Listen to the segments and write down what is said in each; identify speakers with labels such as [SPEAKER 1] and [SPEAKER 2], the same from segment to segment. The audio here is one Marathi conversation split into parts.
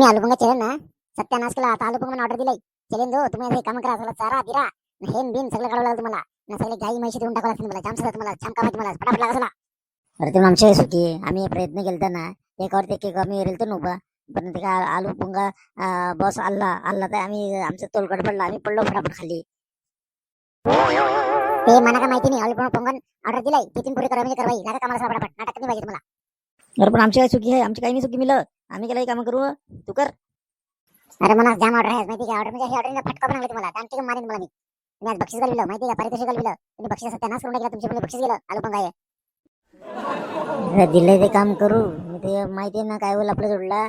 [SPEAKER 1] तुम्ही आलूपंगा चलन ना? सत्यानाश केला आता आलूपंगा ऑर्डर दिलाय. चलेन जो तुम्ही हे काम करा सगळं चारा बिरा हेम बिन सगळं काढावं लागलं तुम्हाला. ना सगळे गाई म्हैशी देऊन टाकावं लागतं तुम्हाला. जाम सगळं तुम्हाला छान कामात तुम्हाला. पटापट लागला अरे तुम्ही आमच्या सुखी. आम्ही प्रयत्न केलता ना एकावर एक आम्ही रेलतो ना उभा पण ते काय आलू पुंगा बस आल्ला आल्ला तर आम्ही आमचं तोलकड पडला. आम्ही पडलो फटाफट खाली. ते मला काय माहिती नाही. आलू पुंगा ऑर्डर दिलाय. तिथून पुढे करा म्हणजे करवाई लागा कामाला फटाफट. नाटक नाही पाहिजे तुम्हाला.
[SPEAKER 2] अरे पण आमची काय चुकी आहे आमची काही नाही चुकी मिळत आम्ही केलं काम करू तू कर.
[SPEAKER 1] अरे मला जाम ऑर्डर आहे माहिती का? ऑर्डर म्हणजे ऑर्डर फटका पण तुम्हाला. त्यानंतर मारेन मला मी. तुम्ही आज बक्षीस घालविलं माहिती का? पारितोषिक घालविलं. तुम्ही बक्षीस सत्यानाश करून टाकला तुमच्या बक्षीस गेलं. आलू पण काय दिलंय ते काम करू. मी ते माहिती आहे ना काय होईल आपलं जोडला.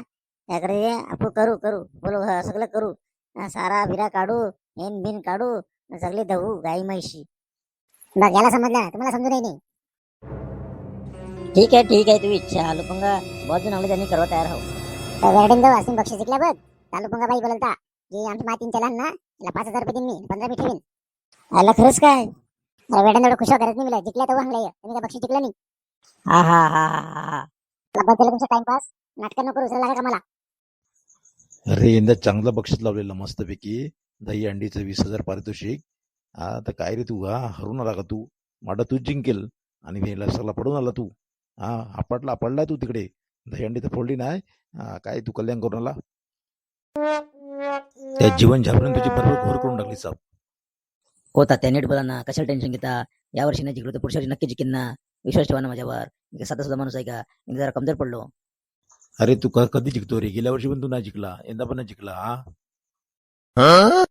[SPEAKER 1] त्याकडे आपण करू करू. बोलो सगळं करू. सारा बिरा काढू हेन बिन काढू न सगळे धवू गाई म्हैशी. बघ याला समजलं तुम्हाला समजून नाही
[SPEAKER 2] ठीक आहे ठीक आहे तू इच्छा. आलू पंगा बहुत जण त्यांनी करवा तयार हो.
[SPEAKER 1] तर वेरडेन जाऊ असं बक्षीस जिंकल्या बघ. चालू पंगा बाई बोलता की आमची मातीन चला ना त्याला पाच हजार रुपये देईन मी पंधरा मी ठेवीन. आला खरंच काय? अरे वेडन एवढं खुश करत नाही मला जिंकल्या तर वांगलंय तुम्ही काय बक्षीस जिंकलं नाही?
[SPEAKER 2] हा हा हा हा हा
[SPEAKER 1] बघ केलं तुमचा टाइमपास नाटक नको करू लागा का मला?
[SPEAKER 3] अरे यंदा चांगलं बक्षीस लावलेलं मस्तपैकी. दही अंडीचं वीस हजार पारितोषिक. हा तर काय रे तू हा? हरून आला का तू? माडा तूच जिंकेल. आणि वेळेला सगळा पडून आला तू. हा आपटला पडला तू तिकडे. दही अंडी तर फोडली नाही. हा, काय तू कल्याण करून आला? त्या जीवन झापरून तुझी बरोबर घोर करून टाकली साप.
[SPEAKER 2] होता त्या नीट बोला ना कशाला टेन्शन घेता? या वर्षी नाही जिंकलो तर पुढच्या वर्षी नक्की जिंकेन ना. विश्वास ठेवा ना माझ्यावर. मी साधा सुद्धा माणूस आहे का? मी जरा कमजोर पडलो.
[SPEAKER 3] अरे तू क- कधी जिंकतो रे? गेल्या वर्षी पण तू नाही जिंकला. यंदा पण नाही जिंकला हा?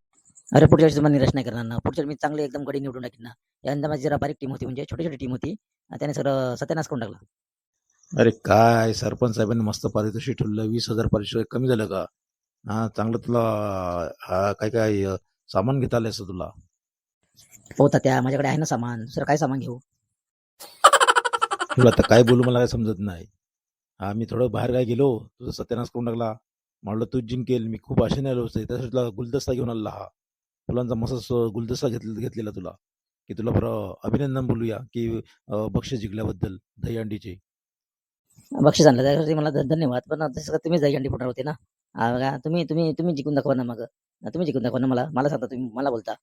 [SPEAKER 2] अरे पुढच्या तुम्हाला निराश नाही करणार ना. पुढच्या मी चांगली एकदम गडी निवडून टाकीन ना. यंदा माझी जरा बारीक टीम होती म्हणजे छोटी छोटी टीम होती त्याने सगळं सत्यानाश करून टाकला.
[SPEAKER 3] अरे काय? सरपंच साहेबांनी मस्त पारितोषिक ठेवलं. वीस हजार पारितोषिक कमी झालं का? हा चांगलं तुला हा, काय काय अं, सामान घेता आलं असं तुला?
[SPEAKER 2] होता त्या. माझ्याकडे आहे ना सामान. दुसरं काय सामान घेऊ?
[SPEAKER 3] तुला तर काय बोलू मला काय समजत नाही. हा मी थोडं बाहेर काय गेलो तुझा सत्यानाश करून टाकला. म्हणलं तूच जिंकेल. मी खूप आशेने आलो होते. त्यासाठी तुला गुलदस्ता घेऊन आला हा. फुलांचा मस्त गुलदस्ता घेतला घेतलेला तुला. की तुला बरं अभिनंदन बोलूया की बक्षीस जिंकल्याबद्दल दही अंडीचे
[SPEAKER 2] बक्षीस आणलं. त्यासाठी मला ध- धन्यवाद. पण आता सगळं तुम्ही जाई अंडी फुटणार होते ना? हा बघा, तुम्ही तुम्ही तुम्ही जिंकून दाखवा ना मग. तुम्ही जिंकून दाखवा ना मला. मला सांगता तुम्ही मला बोलता.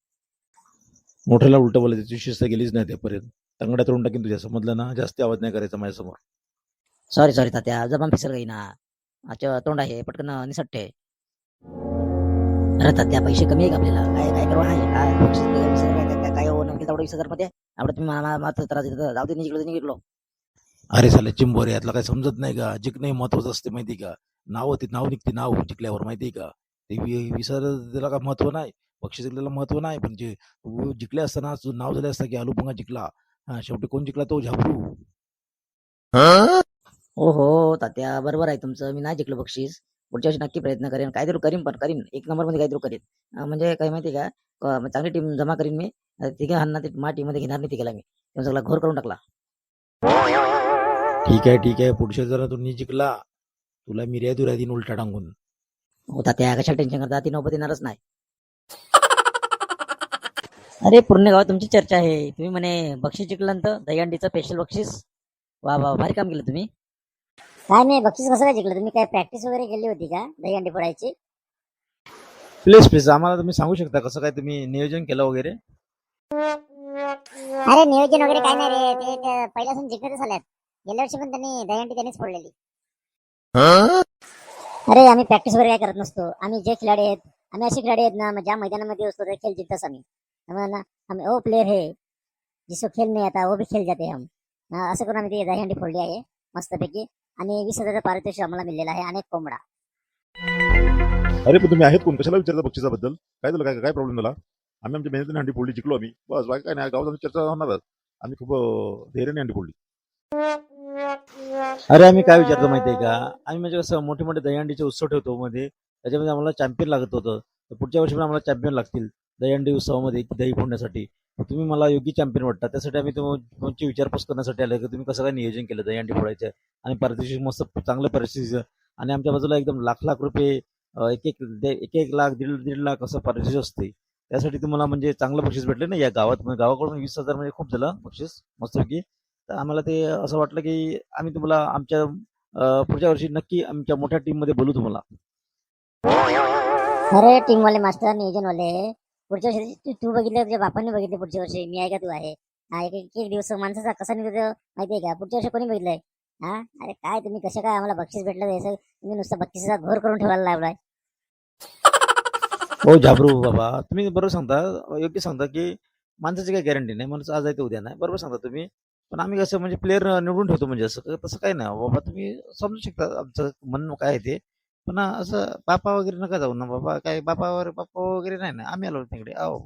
[SPEAKER 3] मोठ्याला उलट बोलायचं तुझी शिस्त गेलीच नाही त्यापर्यंत. तंगड्या तोडून टाकीन तुझ्या समजलं ना जास्ती आवाज नाही करायचा माझ्यासमोर.
[SPEAKER 2] सॉरी सॉरी तात्या. जबान फिसर गई ना. अच्छा तोंड आहे पटकन निसटते. अरे तात्या पैसे कमी आहे का आपल्याला. काय काय करू आहे काय काय- काय- काय- काय हो नक्की तेवढं वीस हजारमध्ये आवडत तुम्ही त्रास जाऊ दे निघलो निघलो.
[SPEAKER 3] अरे साले चिंबोरे यातलं काय समजत नाही का? जिंकणे महत्वाचं असते माहिती का? नाव ते नाव निघते नाव जिंकल्यावर माहिती का? ते विसर त्याला काय महत्त्व नाही? बक्षीस जिंकलेलं महत्त्व नाही पण जे जिंकले असताना नाव झाले असतं की आलूपंगा जिंकला. हा शेवटी कोण जिंकला तो? झाबरू.
[SPEAKER 2] हो? हो तात्या बरोबर आहे तुमचं. मी नाही जिंकलो बक्षीस. पुढच्या वर्षी नक्की प्रयत्न करेन. काहीतरी करीन पण करीन. एक नंबरमध्ये काहीतरी करीन. म्हणजे काय माहिती का? चांगली टीम जमा करीन मी. तिघे ते मा टीममध्ये घेणार नाही तिघेला मी. सगळा घोर करून टाकला.
[SPEAKER 3] ठीक आहे ठीक आहे. पुढच्या जरा तू नी जिंकला. तुला मिर्या दुरा दिन उलटा टांगून.
[SPEAKER 2] होता त्या कशा टेन्शन करता? ती नोबत येणारच नाही. अरे पूर्ण गावात तुमची चर्चा आहे. तुम्ही म्हणे बक्षीस जिंकल्यानंतर दहीहंडीचं स्पेशल बक्षीस? वा वा. भारी काम केलं तुम्ही.
[SPEAKER 1] काय नाही बक्षीस कसं काय जिंकलं. तुम्ही काय प्रॅक्टिस वगैरे केली होती का? दही अंडी फोडायची?
[SPEAKER 3] प्लीज प्लीज आम्हाला तुम्ही सांगू शकता कसं काय तुम्ही नियोजन केलं वगैरे?
[SPEAKER 1] अरे नियोजन वगैरे काय नाही रे. ते ते पहिल्यापासून जिंकतच आल्यात. गेल्या वर्षी पण त्यांनी दहीहंडी त्यांनीच फोडलेली. अरे आम्ही प्रॅक्टिस वगैरे काय करत नसतो. आम्ही जे खिलाडी आहेत आम्ही असे खिलाडी आहेत ना मग ज्या मैदानामध्ये असतो ते खेळ जिंकतच आम्ही. त्यामुळे ना आम्ही ओ प्लेयर है. जिसको खेळ नाही आता वो भी खेळ जाते हम. हा, असं करून आम्ही ती दहीहंडी फोडली आहे मस्तपैकी. आणि वीस हजाराचं पारितोषिक आम्हाला मिळलेलं आहे आणि एक कोंबडा.
[SPEAKER 4] अरे पण तुम्ही आहेत कोण? कशाला विचारता बक्षिसाबद्दल काय झालं? काय काय प्रॉब्लेम झाला? आम्ही आमच्या मेहनतीने हंडी फोडली जिंकलो आम्ही. बस बाकी काय नाही. गावात आमची चर्चा होणारच आम्ही खूप अं, धैर्याने हंडी फोडली.
[SPEAKER 3] अरे आम्ही काय विचारतो माहितीये का? आम्ही म्हणजे कसं मोठे मोठे दहीहंडीचे उत्सव ठेवतो मध्ये. त्याच्यामध्ये आम्हाला चॅम्पियन लागत होतं. तर पुढच्या वर्षी पण आम्हाला चॅम्पियन लागतील दहीहंडी उत्सवामध्ये दही फोडण्यासाठी. तुम्ही मला योग्य चॅम्पियन वाटता. त्यासाठी आम्ही तुमची विचारपूस करण्यासाठी आलो की तुम्ही कसं काय नियोजन केलं दहीहंडी फोडायचं आणि परदेशी मस्त चांगलं परिस्थिती आणि आमच्या बाजूला एकदम लाख लाख रुपये एक एक एक एक लाख दीड दीड लाख असं पारितोषिक असते. त्यासाठी तुम्हाला म्हणजे चांगलं बक्षीस भेटले ना या गावात. म्हणजे गावाकडून वीस हजार म्हणजे खूप झालं बक्षीस मस्तपैकी. तर आम्हाला ते असं वाटलं की आम्ही तुम्हाला आमच्या पुढच्या वर्षी नक्की आमच्या मोठ्या टीममध्ये बोलू तुम्हाला.
[SPEAKER 1] अरे टीमवाले मास्टर पुढच्या वर्षी तू- बघितलं तुझ्या बापांनी बघितलं पुढच्या वर्षी मी आहे का तू आहे? एक एक दिवस माणसाचा कसा निघतो माहितीये का? पुढच्या वर्षी कोणी बघितलंय? हा? अरे काय तुम्ही कसं काय आम्हाला बक्षीस भेटलं याचं तुम्ही नुसतं बक्षिसाचा घोर करून ठेवायला लागलाय.
[SPEAKER 3] हो झाबरू बाबा. तुम्ही बरोबर सांगता. योग्य सांगता की माणसाची काही गॅरंटी नाही. माणूस आज आहे उद्या नाही. बरोबर सांगता तुम्ही. पण आम्ही कसं म्हणजे प्लेअर निवडून ठेवतो म्हणजे असं. तसं काही नाही. बाबा तुम्ही समजू शकता आमचं म्हणणं काय आहे ते. पण असं बापा वगैरे नका जाऊ ना बाबा. काय बापा वगैरे बापा वगैरे नाही ना. आम्ही आलो तिकडे. आहो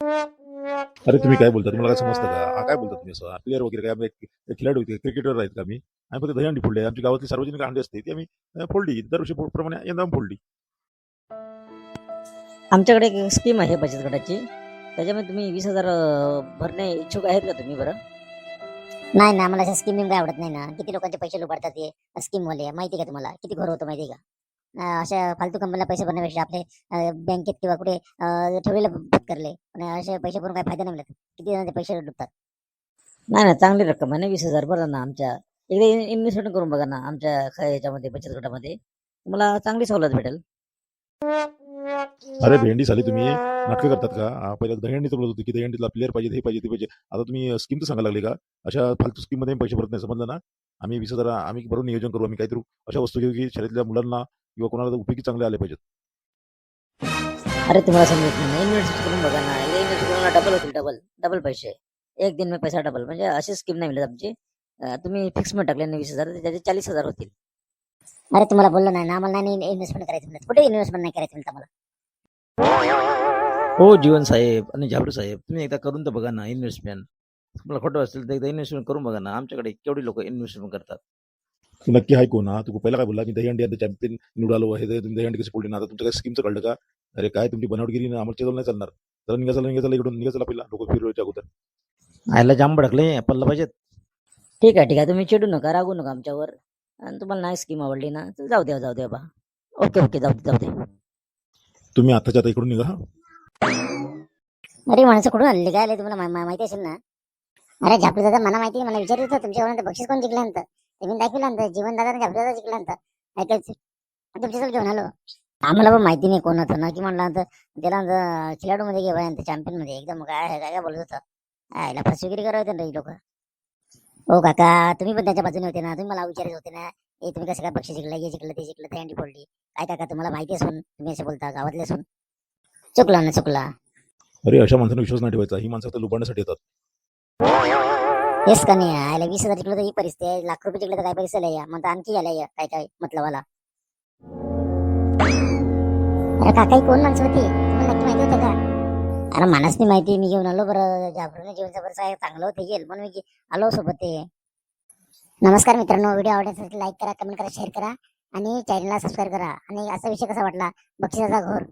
[SPEAKER 4] अरे तुम्ही काय बोलता तुम्हाला काय समजतं का? हा काय बोलता तुम्ही असं? प्लेअर वगैरे काय? आम्ही एक खेळाडू होते क्रिकेटर आहेत का आम्ही? आम्ही फक्त दहीहंडी फोडली आमची गावातली सार्वजनिक अंडी असते ती आम्ही अं, फोडली. दरवर्षी प्रमाणे यंदा फोडली.
[SPEAKER 2] आमच्याकडे एक स्कीम आहे बचत गटाची. त्याच्यामध्ये तुम्ही वीस हजार अं, भरणे इच्छुक आहेत का तुम्ही बरं?
[SPEAKER 1] नाही ना आम्हाला अशा स्कीम काय आवडत नाही ना. किती लोकांचे पैसे लुबाडतात ते स्कीम वाले माहिती का तुम्हाला? किती घोर होतं माहिती का? अशा फालतू कंपनीला पैसे भरण्यापेक्षा आपले बँकेत किंवा कुठे ठेवलेलं पत्करले पण असे पैसे भरून काही फायदा नाही मिळत. किती जणांचे पैसे डुबतात
[SPEAKER 2] नाही ना चांगली रक्कम आहे ना वीस हजार बरं ना आमच्या. एकदा इन्व्हेस्टमेंट करून बघा ना आमच्या ह्याच्यामध्ये बचत गटामध्ये. तुम्हाला चांगली सवलत भेटेल.
[SPEAKER 4] अरे भेंडी झाली तुम्ही. नाटकं करतात का? हा, पहिल्या दहीहंडीचं बोलत होती की दहीहंडीतला प्लेअर पाहिजे हे पाहिजे ते पाहिजे. आता तुम्ही स्कीम तर सांगायला लागले का? अशा फालतू स्कीममध्ये पैसे भरत नाही समजलं ना? आम्ही वीस हजार आम्ही बरोबर नियोजन करू आम्ही काहीतरी अशा वस्तू घेऊ की शाळेतल्या मुलांना किंवा कोणाला उपयोगी चांगले आले पाहिजेत.
[SPEAKER 2] अरे तुम्हाला समजत नाही. इन्व्हेस्ट करून बघा ना. इन्व्हेस्ट करून डबल होतील डबल डबल पैसे. एक दिन में पैसा डबल म्हणजे अशी स्कीम नाही मिळत आमची. तुम्ही फिक्समध्ये टाकले वीस हजार त्याचे चाळीस हजार होतील.
[SPEAKER 1] अरे तुम्हाला बोललो नाही ना आम्हाला नाही इन्व्हेस्टमेंट करायचं म्हणत. कुठे इन्व्हेस्टमेंट नाही करायचं म्हणत आम्हाला
[SPEAKER 3] हो जीवन साहेब आणि झाबरू साहेब तुम्ही एकदा करून तर बघा ना इन्व्हेस्टमेंट तुम्हाला खोटं असेल तर एकदा इन्व्हेस्टमेंट करून बघा ना. आमच्याकडे केवढी लोक इन्व्हेस्टमेंट करतात?
[SPEAKER 4] तू नक्की आहे कोण हा तू पहिला काय बोलला मी दहीहंडी आता चॅम्पियन निवडालो आहे तुम्ही दहीहंडी कशी फोडली ना आता तुमच्या काय स्कीमचं कळलं का अरे काय तुमची बनावटगिरी ना आमच्या जवळ नाही चालणार तर निघा चला निघा चला इकडून निघा चला पहिला लोक फिरवायच्या अगोदर
[SPEAKER 3] आयला जाम भडकले पडलं पाहिजेत
[SPEAKER 2] ठीक आहे ठीक आहे तुम्ही चिडू नका रागू नका आमच्यावर आणि तुम्हाला नाही स्कीम आवडली ना तर जाऊ द्या जाऊ द्या बा ओके ओके जाऊ दे जाऊ दे
[SPEAKER 4] तुम्ही आताच्या आता इकडून निघा हा.
[SPEAKER 1] अरे माणसं कुठून आलेली काय आले तुम्हाला मा- मा- माहिती असेल ना अरे झापडी दादा मला माहिती आहे, मला विचारत होतं तुमच्याकडून बक्षीस कोण जिंकल्यानंतर मी दाखविलं नंतर? जीवन दादा झापडी शिकलं जिंकल्यानंतर ऐकायचं तुमच्यासोबत घेऊन आलो. आम्हाला पण माहिती नाही कोण होतं ना की म्हणलं नंतर त्याला खेळाडू मध्ये घे चॅम्पियनमध्ये एकदम काय काय काय बोलत होतं? आयला फसवेगिरी करत होते ना लोक. हो काका तुम्ही पण त्याच्या बाजूने होते ना. तुम्ही मला विचारत होते ना. हे तुम्ही कसं काय पक्ष शिकलं हे शिकलं ते शिकलं ते अंडी फोडली काय काका तुम्हाला माहिती असून तुम्ही असं बोलता गावातले असून चुकला ना चुकला.
[SPEAKER 4] अरे अशा माणसांना विश्वास नाही ठेवायचा. ही माणसं फक्त लुबाडण्यासाठी येतात.
[SPEAKER 1] हेच का नाही आयला वीस हजार जिंकलं तर ही परिस्थिती आहे. लाख रुपये जिंकलं तर काय पैसे लय मग आणखी आल्या या काय काय मतलब मला अरे काकाई कोण माणसं होती? तुम्हाला नक्की माहिती होतं का? अरे मलाच नाही माहिती. मी घेऊन आलो बरं. जाबरून जेवण बरं चांगलं होतं येईल. म्हणून मी आलो सोबत ते. नमस्कार मित्रांनो. व्हिडिओ आवडल्यास लाईक करा कमेंट करा शेअर करा आणि चॅनलला सबस्क्राईब करा. आणि असा विषय कसा वाटला? बक्षिसाचा घोर.